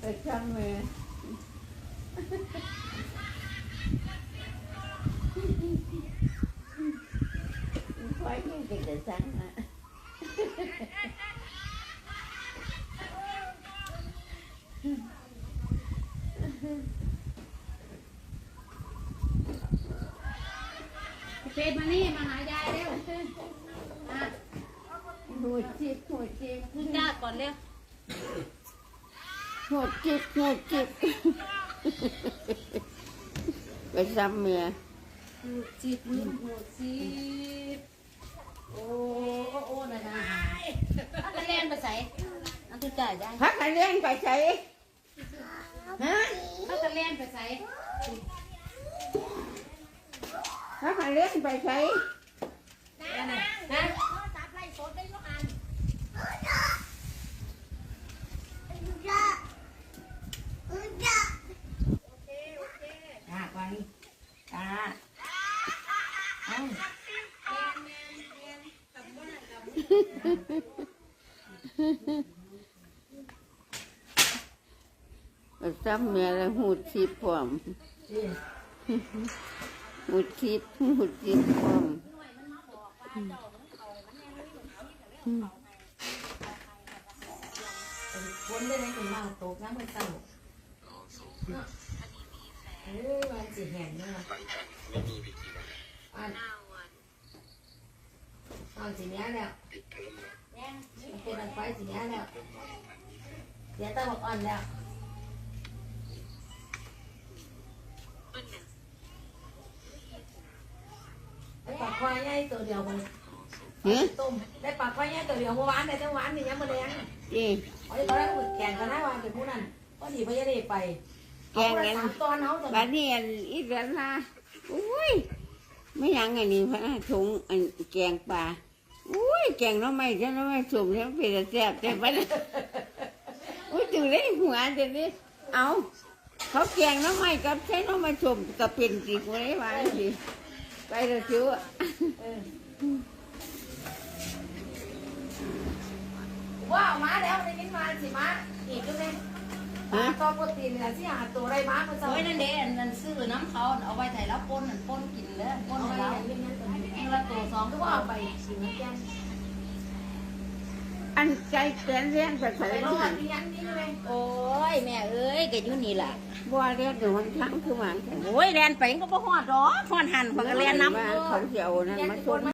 ไปทำเมย์ควายยังจะจะสั่งอะเป็ดมานี่มาหายายเร็วอะหัวจิบหัวจิบขึ้นญาติก่อนเร็ว หัวจิบหัวจิบไปทำเมียหูจิบมือหูจิบโอ้โอ้โอ้นะนะเอาตะเล่นไปใส่เอันทุกจ่ายได้พักให้เลี้ยงไปใส่ฮะเอาตะเล่นไปใส่พักให้เลี้ยงไปใส่นะนะนะ จ้าก่อนจ้า เอ้าไปทำเมียแล้วหูจิบพร้อมหูจิบหูจิบพร้อมคนได้ไหมคุณมาตกน้ำมันเต่าเออมันสิแห้งเนาะ อันตอนสีนี้แล้วมันเป็นอันไฟสีนี้แล้วเดี๋ยวต้องอ่อนแล้วได้ปากควายใหญ่ตัวเดียวมันฮะต้มได้ปากควายใหญ่ตัวเดียวเมื่อวานได้จังหวานนี่ยังมาแดงจีอ๋อตอนแรกก็แข่งกันนะว่าเป็นผู้นั้นก็ดีพยาได้ไปแกงเอากันสามตอนเขาแต่บัดนี้อันอีเดือนละอุ้ย ไม่ยังไงนี่พะนะถุงอันแกงปลาอุ้ยแกงน้ำไม่ใช่น้ำไม่สุ่มแล้เป็นแต่แซ่บแต่บัดนี้อุ้ยตื่นเลยหัวเดี๋ยวนี้เอาเขาแกงน้ำไม่กับใช้น้ำไม่สุ่มกับเป็นจีกเลยว่าสิไปเถอะชิวอว่าเอามาแล้วได้ยินมาสิมาอีกด้วยเนี่ ฮะตอนปกติเนี่ยที่หาตัวไรมาเมื่อเช้าโอ้ยนั่นเด้อันนั่นซื้อน้ำเขาเอาไว้ไถ่แล้วป้นนั่นป้นกินเด้อป้นเอาให้ไปเราอย่างนี้ตัวนี้ละตัวสองก็ว่าไปสิมาแกงอันใจแกนเลี้ยงไปใส่ไปรที่อหัดโอ้ยแม่เอ้ยก็อยู่นี่แหละบัวเลี้ยงอยู่หันทั้งคือหวานกันโอ้ยแลนไปก็บ่ฮอดดอกฮอดหันเขาก็แลนน้ำเขาเสียวนั่นมาชม